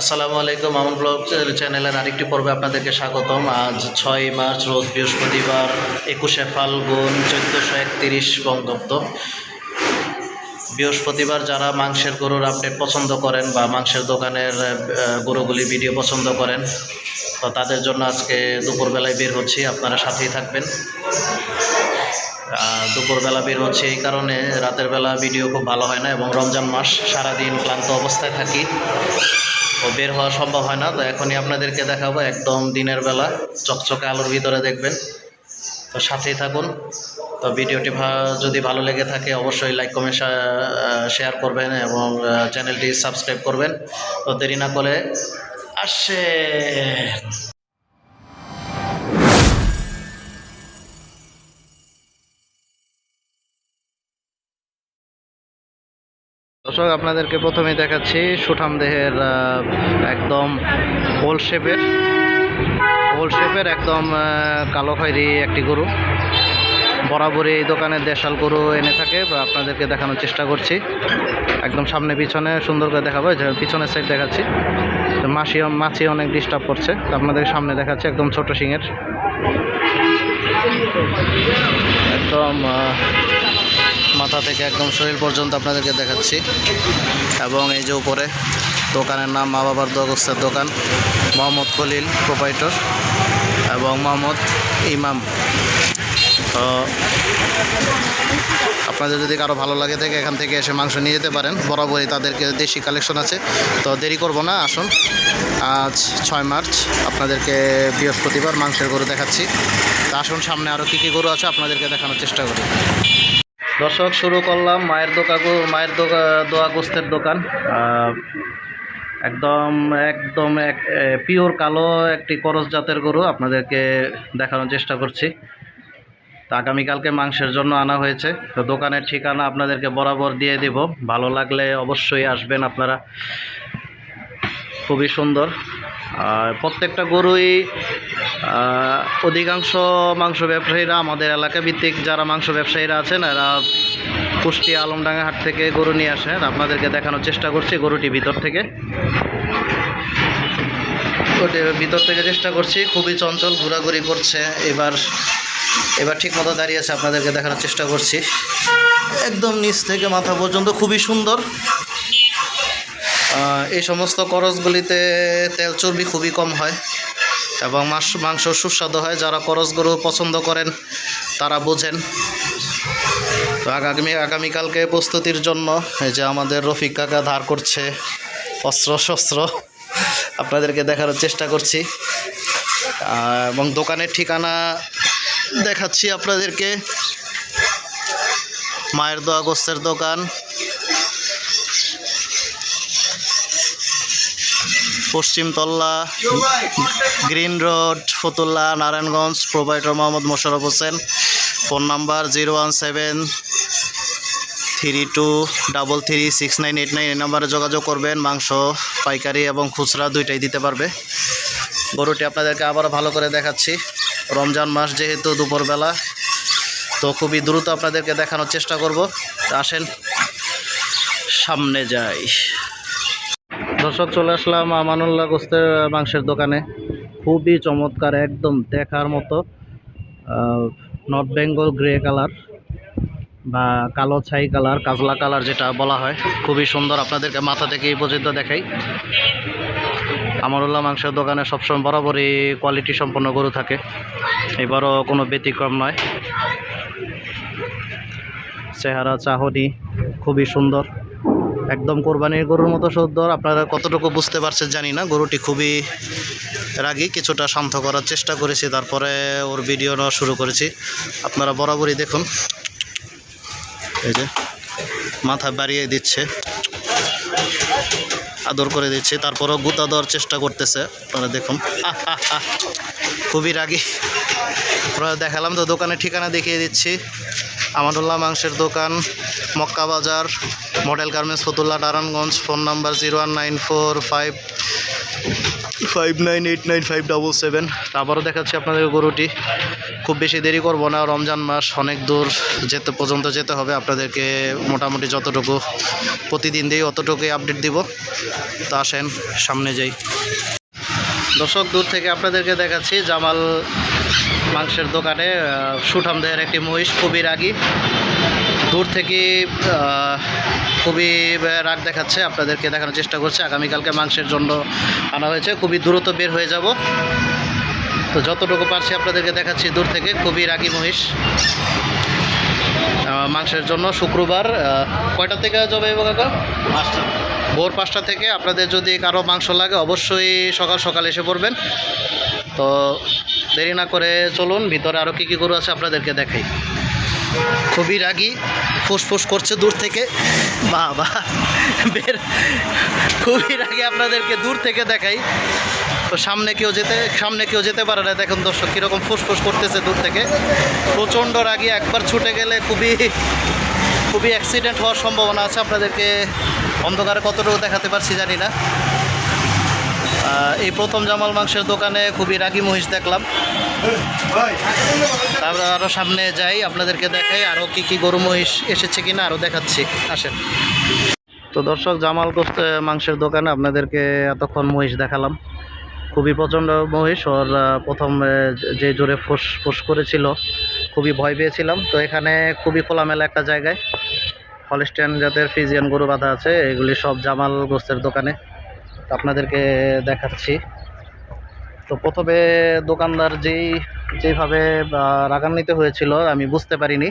আসসালামু আলাইকুম, আমন ব্লগ চ্যানেলের আরেকটি পর্বে আপনাদেরকে স্বাগতম। আজ ছয় মার্চ, রোজ বৃহস্পতিবার, একুশে ফাল্গুন চোদ্দোশো একতিরিশ বঙ্গাব্দ। বৃহস্পতিবার যারা মাংসের গরুর আপডেট পছন্দ করেন বা মাংসের দোকানের গরুগুলি ভিডিও পছন্দ করেন, তো তাদের জন্য আজকে দুপুরবেলায় বের হচ্ছি, আপনারা সাথেই থাকবেন। দুপুরবেলা বের হচ্ছে এই কারণে রাতের বেলা ভিডিও খুব ভালো হয় না এবং রমজান মাস সারাদিন ক্লান্ত অবস্থায় থাকি। ও বের হওয়া সম্ভব হয় না, তো এখনই আপনাদেরকে দেখাবো একদম দিনের বেলা, চকচকে আলোর ভিতরে দেখবেন। তো সাথেই থাকুন। তো ভিডিওটি যদি ভালো লেগে থাকে, অবশ্যই লাইক কমেন্ট শেয়ার করবেন এবং চ্যানেলটি সাবস্ক্রাইব করবেন। তো দেরি না করে আসে দর্শক, আপনাদেরকে প্রথমেই দেখাচ্ছি সুঠাম দেহের একদম ওল শেপের ওল শেপের একদম কালো খয়েরি একটি গরু। বরাবরই এই দোকানে দেশাল গরু এনে থাকে, বা আপনাদেরকে দেখানোর চেষ্টা করছি। একদম সামনে পিছনে সুন্দর করে দেখাবো পিছনের সাইড দেখাচ্ছি। তো মাছি অনেক ডিস্টার্ব করছে, তো আপনাদের সামনে দেখাচ্ছি একদম ছোট শিঙের। একদম মাথা থেকে একদম শরীর পর্যন্ত আপনাদেরকে দেখাচ্ছি। এবং এই যে উপরে দোকানের নাম মা বাবার দোগস্তের দোকান, মোহাম্মদ খলিল প্রোপাইটর এবং মোহাম্মদ ইমাম। তো আপনাদের যদি কারও ভালো লাগে থাকে এখান থেকে এসে মাংস নিয়ে যেতে পারেন। বরাবরই তাদেরকে দেশি কালেকশন আছে। তো দেরি করব না, আসুন। আজ ছয় মার্চ, আপনাদেরকে বৃহস্পতিবার মাংসের গরু দেখাচ্ছি। তা আসুন, সামনে আরও কী কী গরু আছে আপনাদেরকে দেখানোর চেষ্টা করি। দর্শক, শুরু করলাম মায়ের দোকা মায়ের দোয়া গোস্তের দোকান। একদম একদম এক পিওর কালো একটি করস জাতের গরু আপনাদেরকে দেখানোর চেষ্টা করছি। তো আগামীকালকে মাংসের জন্য আনা হয়েছে। তো দোকানের ঠিকানা আপনাদেরকে বরাবর দিয়ে দেব। ভালো লাগলে অবশ্যই আসবেন আপনারা। খুবই সুন্দর। প্রত্যেকটা গরুই অধিকাংশ মাংস ব্যবসায়ীরা আমাদের এলাকা ভিত্তিক যারা মাংস ব্যবসায়ীরা আছেন, এরা কুষ্টি আলমডাঙ্গা হাট থেকে গরু নিয়ে আসেন। আপনাদেরকে দেখানোর চেষ্টা করছি গরুটি ভিতর থেকে। ভিতর থেকে চেষ্টা করছি। খুবই চঞ্চল ঘোরাঘুরি করছে। এবার এবার ঠিক মতো দাঁড়িয়েছে আপনাদেরকে দেখানোর চেষ্টা করছি। একদম নিচ থেকে মাথা পর্যন্ত খুবই সুন্দর। এই সমস্ত করসগুলিতে তেল চর্বি খুবই কম হয় এবং মাস মাংস সুস্বাদু হয়। যারা করস গরু পছন্দ করেন, তারা বোঝেন। তো আগামী আগামীকালকে প্রস্তুতির জন্য এই যে আমাদের রফিক কাকা ধার করছে অস্ত্র শস্ত্র, আপনাদেরকে দেখানোর চেষ্টা করছি। এবং দোকানের ঠিকানা দেখাচ্ছি আপনাদেরকে। মায়ের দোয়া, গোস্তের দোকান। Paschimtalla green road, Fatullah, Narayanganj, provider Mohammad Mosharraf Hossain. Phone number zero one seven three two double three six nine eight nine, এই নাম্বারে যোগাযোগ করবেন। মাংস, পাইকারি এবং খুচরা দুইটাই দিতে পারবে। গরুটি আপনাদেরকে আবারও ভালো করে দেখাচ্ছি। রমজান মাস যেহেতু দুপুরবেলা, তো খুবই দ্রুত আপনাদেরকে দেখানোর চেষ্টা করব। আসেন, সামনে যাই। দর্শক, চলে আসলাম আমানুল্লাহ গোস্তের মাংসের দোকানে। খুবই চমৎকার, একদম দেখার মতো নর্থ বেঙ্গল গ্রে কালার বা কালো ছাই কালার, কাজলা কালার যেটা বলা হয়। খুবই সুন্দর, আপনাদেরকে মাথা থেকে এই পর্যন্ত দেখাই। আমারুল্লাহ মাংসের দোকানে সবসময় বরাবরই কোয়ালিটি সম্পন্ন গরু থাকে, এবারও কোনো ব্যতিক্রম নয়। চেহারা, চাহনি, খুবই সুন্দর। একদম কোরবানির গরুর মতো সুন্দর আপনারা কতটুকু বুঝতে পারছেন জানি না। গরুটি খুবই রাগী, কিছুটা শান্ত করার চেষ্টা করেছি, তারপরে ওর ভিডিও নেওয়া শুরু করেছি। আপনারা বরাবরই দেখুন। এই যে, মাথা বাড়িয়ে দিচ্ছে। আদর করে দিচ্ছে, তারপরেও গুতা দেওয়ার চেষ্টা করতেছে। আপনারা দেখুন। খুবই রাগী। আপনারা দেখালাম তো, দোকানের ঠিকানা দেখিয়ে দিচ্ছি। আমানুল্লাহ মাংসের দোকান, Makka Bazar, model garments, Fatullah, Narayanganj, phone number zero one nine four five five nine eight nine five double seven. আবারও দেখাচ্ছি আপনাদের গরুটি। খুব বেশি দেরি করব না, রমজান মাস অনেক দূর যেতে পর্যন্ত যেতে হবে। আপনাদেরকে মোটামুটি যতটুকু প্রতিদিন দিই অতটুকুই আপডেট দিব। তো আসেন, সামনে যাই। দর্শক, দূর থেকে আপনাদেরকে দেখাচ্ছি জামাল মাংসের দোকানে সুঠামদের একটি মহিষ খুবই রাগী। দূর থেকে খুবই রাগ দেখাচ্ছে আপনাদেরকে দেখানোর চেষ্টা করছে। আগামীকালকে মাংসের জন্য আনা হয়েছে। খুবই দ্রুত বের হয়ে যাব। তো যতটুকু পারছি আপনাদেরকে দেখাচ্ছি দূর থেকে খুবই রাগী মহিষ। মাংসের জন্য শুক্রবার কয়টা থেকে যাবে কাকা পাঁচটা। ভোর পাঁচটা থেকে। আপনাদের যদি কারও মাংস লাগে অবশ্যই সকাল সকাল এসে পড়বেন। তো দেরি না করে চলুন, ভিতরে আরও কী কী গরু আছে আপনাদেরকে দেখাই। খুবই রাগি, ফুসফুস করছে দূর থেকে। বাবা, বের, খুবই রাগি আপনাদেরকে দূর থেকে দেখাই। তো সামনে কেউ যেতে, সামনে কেউ যেতে পারে না। দেখুন দর্শক, কীরকম ফুসফুস করতেছে দূর থেকে। প্রচণ্ড রাগি, একবার ছুটে গেলে খুবই খুবই অ্যাক্সিডেন্ট হওয়ার সম্ভাবনা আছে। আপনাদেরকে অন্ধকারে কতটুকু দেখাতে পারছি জানি না। এই প্রথম জামাল মাংসের দোকানে খুবই রাগি মহিষ দেখলাম। তারপরে আরও সামনে যাই, আপনাদেরকে দেখাই আরও কি কি গরু মহিষ এসেছে কিনা আরও দেখাচ্ছি। আসেন। তো দর্শক, জামাল গোস্ত মাংসের দোকানে আপনাদেরকে এতক্ষণ মহিষ দেখালাম। খুবই প্রচণ্ড মহিষ, ওর প্রথম যে জোরে ফুস ফুস করেছিল, খুবই ভয় পেয়েছিলাম। তো এখানে খুবই খোলামেলা একটা জায়গায় হলস্টেন জাতের ফিজিয়ান গরু বাঁধা আছে, এগুলি সব জামাল গোস্তের দোকানে। আপনাদেরকে দেখাচ্ছি। তো প্রথমে দোকানদার যেই যেইভাবে আহ, রাগান্বিত হয়েছিল আমি বুঝতে পারিনি।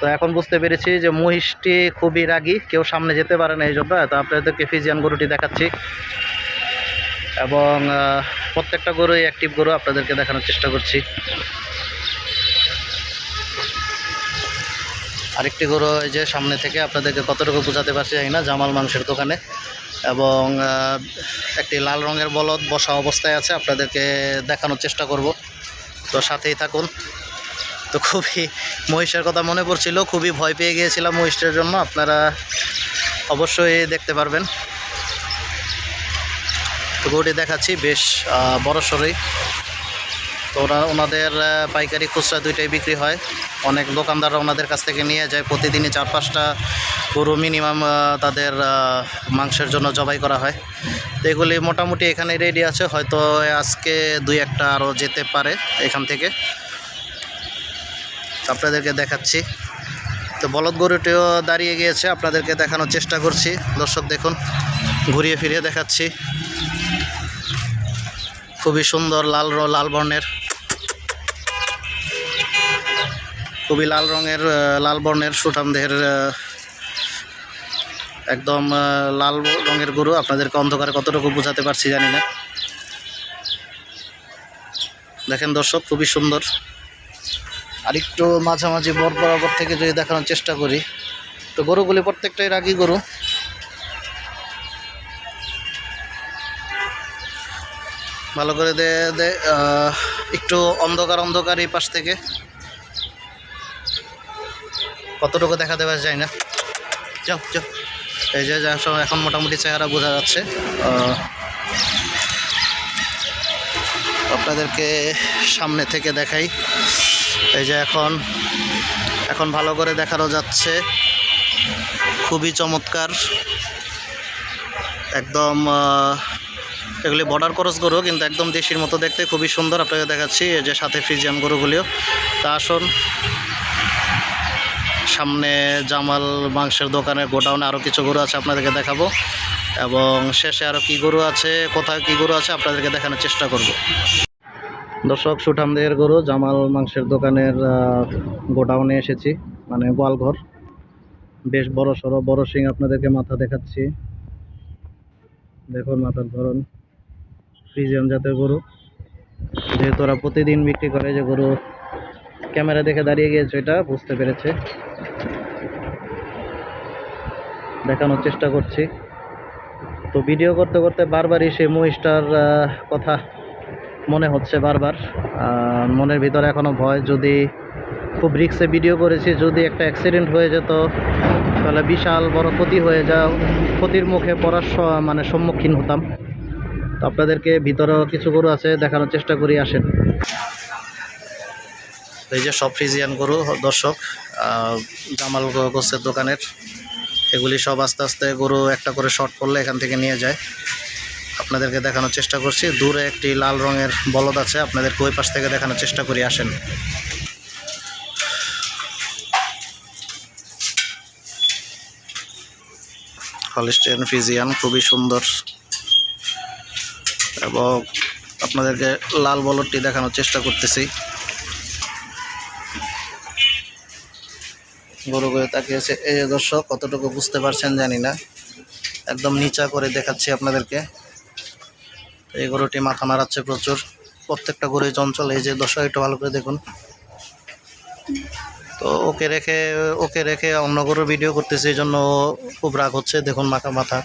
তো এখন বুঝতে পেরেছি যে মহিষটি খুবই রাগী কেউ সামনে যেতে পারে না এই জন্য তো আপনাদেরকে ফিজিয়ান গরুটি দেখাচ্ছি। এবং প্রত্যেকটা গরুই অ্যাক্টিভ গরু আপনাদেরকে দেখানোর চেষ্টা করছি। আরেকটি গরু এই যে সামনে থেকে আপনাদেরকে কতটুকু বোঝাতে পারছি না জামাল মাংসের দোকানে। এবং একটি লাল রঙের বলদ বসা অবস্থায় আছে, আপনাদেরকে দেখানোর চেষ্টা করব। তো সাথেই থাকুন। তো খুবই মহিষের কথা মনে পড়ছিল, খুবই ভয় পেয়ে গিয়েছিলাম মহিষের জন্য, আপনারা অবশ্যই দেখতে পারবেন। তো গরুটি দেখাচ্ছি, বেশ বড় সড়ই। তো ওরা, ওনাদের পাইকারি খুচরা দুইটাই বিক্রি হয়। অনেক দোকানদাররা ওনাদের কাছ থেকে নিয়ে যায়, প্রতিদিনই চার পাঁচটা গরু মিনিমাম তাদের মাংসের জন্য জবাই করা হয়। তো এগুলি মোটামুটি এখানে রেডি আছে। হয়তো আজকে দুই একটা আরও যেতে পারে এখান থেকে। আপনাদেরকে দেখাচ্ছি। তো বলদ গরুটিও দাঁড়িয়ে গিয়েছে। আপনাদেরকে দেখানোর চেষ্টা করছি। দর্শক দেখুন, ঘুরিয়ে ফিরিয়ে দেখাচ্ছি। খুবই সুন্দর লাল লাল বর্ণের। খুবই লাল রঙের লাল বর্ণের সুঠামদের একদম লাল রঙের গরু। আপনাদেরকে অন্ধকারে কতটুকু বোঝাতে পারছি জানি না। দেখেন দর্শক, খুবই সুন্দর। আর একটু মাঝামাঝি বর বরাবর থেকে যদি দেখানোর চেষ্টা করি, তো গরুগুলি প্রত্যেকটাই রাগি গরু। ভালো করে দে একটু অন্ধকার অন্ধকার এই পাশ থেকে। কতটুকু দেখাতে পারছি যায় না। যাও যাও। এই যে এখন মোটামুটি চেহারা বোঝা যাচ্ছে। আপনাদেরকে সামনে থেকে দেখাই। এই যে এখন এখন ভালো করে দেখানো যাচ্ছে। খুবই চমৎকার। একদম এগুলি বর্ডার ক্রস গরু, কিন্তু একদম দেশির মতো দেখতে খুবই সুন্দর। আপনাকে দেখাচ্ছি, এই যে সাথে ফ্রিজিয়ান গরুগুলিও। তা আসুন সামনে জামাল মাংসের দোকানে গোডাউনে আরও কিছু গরু আছে, আপনাদেরকে দেখাবো। এবং শেষে আরও কী গরু আছে, কোথায় কী গরু আছে, আপনাদেরকে দেখানোর চেষ্টা করব। দর্শক, সুঠামদের গরু, জামাল মাংসের দোকানের গোডাউনে এসেছি মানে গোয়ালঘর। বেশ বড় সড়ো, বড় সিং আপনাদেরকে মাথা দেখাচ্ছি। দেখুন মাথার ধরন, ফ্রিজিয়ান জাতের গরু। যেহেতু ওরা প্রতিদিন বিক্রি করে যে গরু ক্যামেরা দেখে দাঁড়িয়ে গিয়েছে এটা, বুঝতে পেরেছে। দেখানোর চেষ্টা করছি। তো ভিডিও করতে করতে বারবারই সেই মহিষটার কথা মনে হচ্ছে বারবার। মনের ভিতরে এখনও ভয়, যদি খুব রিক্সে ভিডিও করেছি, যদি একটা অ্যাক্সিডেন্ট হয়ে যেত, তাহলে বিশাল বড় ক্ষতি হয়ে যাও, ক্ষতির মুখে পড়ার স- মানে সম্মুখীন হতাম। তো আপনাদেরকে ভিতরেও কিছু গরু আছে, দেখানোর চেষ্টা করি, আসেন। এই যে সব ফ্রিজিয়ান গরু, দর্শক জামাল গো- গোছের দোকানের, এগুলি সব আস্তে আস্তে গরু একটা করে শর্ট করলে এখান থেকে নিয়ে যায়। আপনাদেরকে দেখানোর চেষ্টা করছি। দূরে একটি লাল রঙের বলদ আছে, আপনাদেরকে ওই পাশ থেকে দেখানোর চেষ্টা করি, আসেন। হলিস্টেন ফিজিয়ান খুবই সুন্দর। এবং আপনাদেরকে লাল বলদটি দেখানোর চেষ্টা করতেছি। গরু গরু তাকিয়েছে। এই দর্শক, কতটুকু বুঝতে পারছেন জানি না। একদম নিচা করে দেখাচ্ছি আপনাদেরকে। এই গরুটি মাথা নাড়াচ্ছে প্রচুর। প্রত্যেকটা গরু চঞ্চল। এই যে দর্শক, একটু ভালো করে দেখুন। তো ওকে রেখে ওকে রেখে অন্য গরুর ভিডিও করতেছে, এই জন্য খুব রাগ হচ্ছে। দেখুন মাথা মাথা।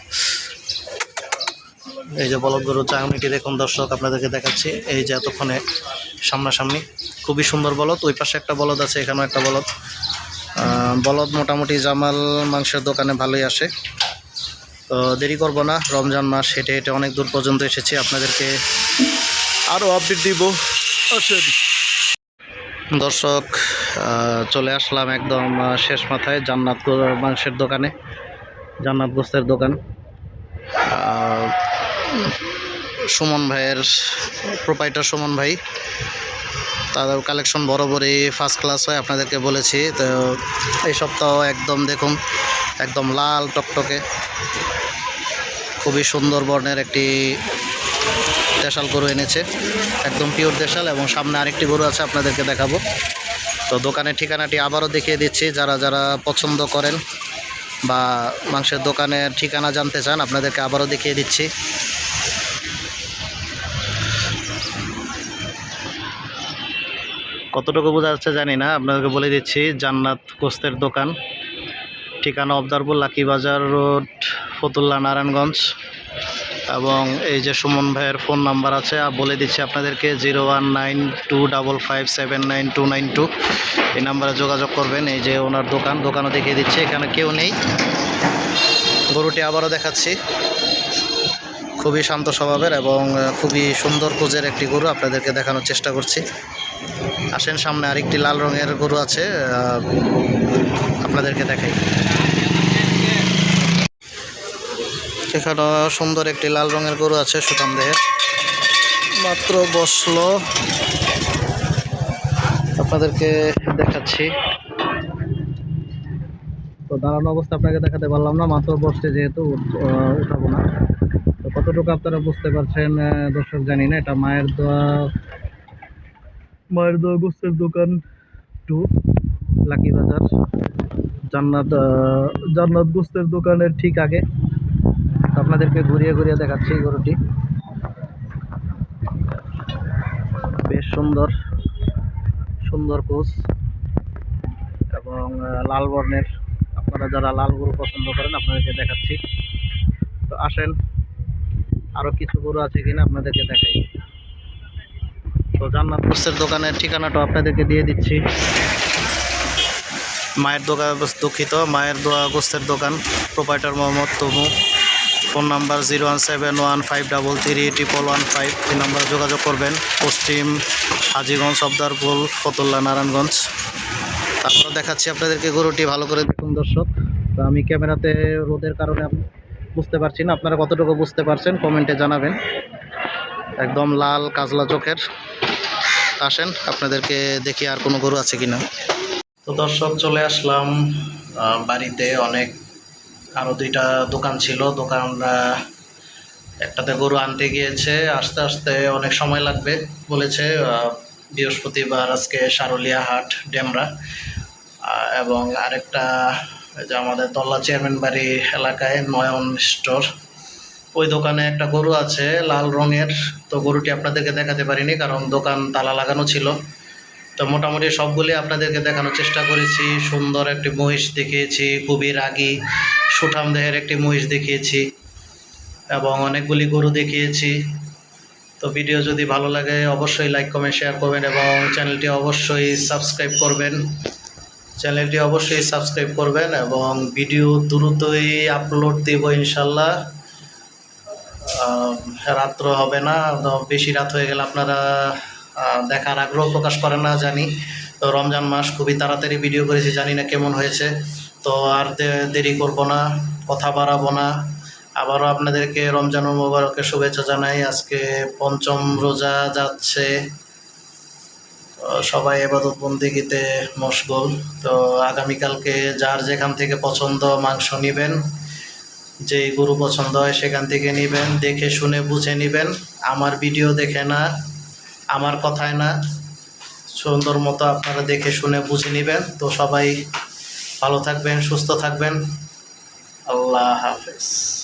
এই যে বলদ গরু চাউনিটি দেখুন দর্শক, আপনাদেরকে দেখাচ্ছি। এই যে এতক্ষণে সামনাসামনি। খুবই সুন্দর বলদ। ওই পাশে একটা বলদ আছে, এখানেও একটা বলদ। বলদ মোটামুটি জামাল মাংসের দোকানে ভালোই আসে। তো দেরি করব না, রমজান মাস হেঁটে হেঁটে অনেক দূর পর্যন্ত এসেছি, আপনাদেরকে আরও আপডেট দিব। দর্শক চলে আসলাম একদম শেষ মাথায় জান্নাত মাংসের দোকানে, জান্নাত গোস্তের দোকান। সুমন ভাইয়ের প্রোপাইটার সুমন ভাই তাদের কালেকশন বরাবরই ফার্স্ট ক্লাস হয়, আপনাদেরকে বলেছি। তো এই সপ্তাহ একদম দেখুন, একদম লাল টকটকে। খুবই সুন্দর বর্ণের একটি দেশাল গরু এনেছে। একদম পিওর দেশাল এবং সামনে আরেকটি গরু আছে, আপনাদেরকে দেখাবো। তো দোকানের ঠিকানাটি আবারও দেখিয়ে দিচ্ছি, যারা যারা পছন্দ করেন বা মাংসের দোকানের ঠিকানা জানতে চান, আপনাদেরকে আবারও দেখিয়ে দিচ্ছি। কতটুকু বোঝা যাচ্ছে জানি না, আপনাদেরকে বলে দিচ্ছি, জান্নাত গোস্তের দোকান, ঠিকানা অবদারপুর লাকি বাজার রোড, ফতুল্লা নারায়ণগঞ্জ, এবং এই যে সুমন ভাইয়ের ফোন নাম্বার আছে বলে দিচ্ছি আপনাদেরকে, zero one nine two double five seven nine two nine two, এই নাম্বারে যোগাযোগ করবেন, এই যে ওনার দোকান, দোকানও দেখিয়ে দিচ্ছি, এখানে কেউ নেই। গরুটি আবারও দেখাচ্ছি। খুবই শান্ত স্বভাবের এবং খুবই সুন্দর কোজের একটি গরু আপনাদেরকে দেখানোর চেষ্টা করছি। আসেন, সামনে আরেকটি লাল রঙের গরু আছে আপনাদেরকে দেখাই। এখানে সুন্দর একটি লাল রঙের গরু আছে সুতাম দেহের। মাত্র বসল। আপনাদেরকে দেখাচ্ছি। তো দাঁড়ানো অবস্থা আপনাকে দেখাতে পারলাম না, মাত্র বসছে যেহেতু উঠাবো না। তো কতটুকু আপনারা বুঝতে পারছেন দর্শক জানি না, এটা মায়ের দোয়া মায়ের দোয়া গোস্তের দোকান টু, লাকি বাজার। জান্নাত জান্নাত গোস্তের দোকানের ঠিক আগে। আপনাদেরকে ঘুরিয়ে ঘুরিয়ে দেখাচ্ছি এই গরুটি। বেশ সুন্দর সুন্দর কোচ এবং লাল বর্ণের। আপনারা যারা লাল গরু পছন্দ করেন, আপনাদেরকে দেখাচ্ছি। তো আসেন আরও কিছু গরু আছে কিনা আপনাদেরকে দেখাই। তো জান্নাত গোস্তের দোকানের ঠিকানাটা আপনাদেরকে দিয়ে দিচ্ছি। মায়ের দোকান দুঃখিত। মায়ের দোয়া গোস্তের দোকান। Proprietor Mohammad Tomu phone number zero one seven one five double three triple one five. এই নাম্বারে যোগাযোগ করবেন। পশ্চিম হাজিগঞ্জ সবদারপুর ফতুল্লা, নারায়ণগঞ্জ। তারপরে দেখাচ্ছি আপনাদেরকে গরুটি ভালো করে দেখুন দর্শক। তো আমি ক্যামেরাতে রোদের কারণে বুঝতে পারছি না। আপনারা কতটুকু বুঝতে পারছেন, কমেন্টে জানাবেন। একদম লাল, কাজলা চোখের। আসেন, আপনাদেরকে দেখি আর কোনো গরু আছে কিনা। তো দর্শক, চলে আসলাম বাড়িতে অনেক আরও দুইটা দোকান ছিল। দোকান একটাতে গরু আনতে গিয়েছে, আস্তে আস্তে অনেক সময় লাগবে বলেছে বৃহস্পতিবার আজকে সারুলিয়া হাট, ডেমরা। এবং আরেকটা যে আমাদের তল্লা চেয়ারম্যান বাড়ি এলাকায় নয়ন স্টোর। ওই দোকানে একটা গরু আছে, লাল রঙের। তো গরুটি আপনাদেরকে দেখাতে পারিনি কারণ দোকান তালা লাগানো ছিল। তো মোটামুটি সবগুলি আপনাদেরকে দেখানোর চেষ্টা করেছি। সুন্দর একটি মহিষ দেখিয়েছি, খুবই রাগী, সুঠাম দেহের একটি মহিষ দেখিয়েছি এবং অনেকগুলি গরু দেখিয়েছি। তো ভিডিও যদি ভালো লাগে, অবশ্যই লাইক, কমেন্ট, শেয়ার করবেন এবং চ্যানেলটি অবশ্যই সাবস্ক্রাইব করবেন। চ্যানেলটি অবশ্যই সাবস্ক্রাইব করবেন এবং ভিডিও দ্রুতই আপলোড দেব ইনশাল্লাহ। রাত্র হবে না বেশি রাত হয়ে গেলে আপনারা দেখার আগ্রহ প্রকাশ করেন না, জানি। তো রমজান মাস খুবই তাড়াতাড়ি ভিডিও করেছি, জানি না কেমন হয়েছে। তো আর দেরি করব না, কথা বাড়াবো না। আবারও আপনাদেরকে রমজান মোবারকের শুভেচ্ছা জানাই। আজকে পঞ্চম রোজা যাচ্ছে। সবাই এবাদত বন্দিগিতে মশগুল। তো আগামীকালকে যার যেখান থেকে পছন্দ মাংস নেবেন যে গুরু পছন্দ হয় সেখান থেকে নেবেন, দেখে শুনে বুঝে নেবেন। আমার ভিডিও দেখে না, আমার কথায় না। সুন্দর মতো আপনারা দেখে শুনে বুঝে নেবেন। তো সবাই ভালো থাকবেন, সুস্থ থাকবেন। আল্লাহ হাফেজ।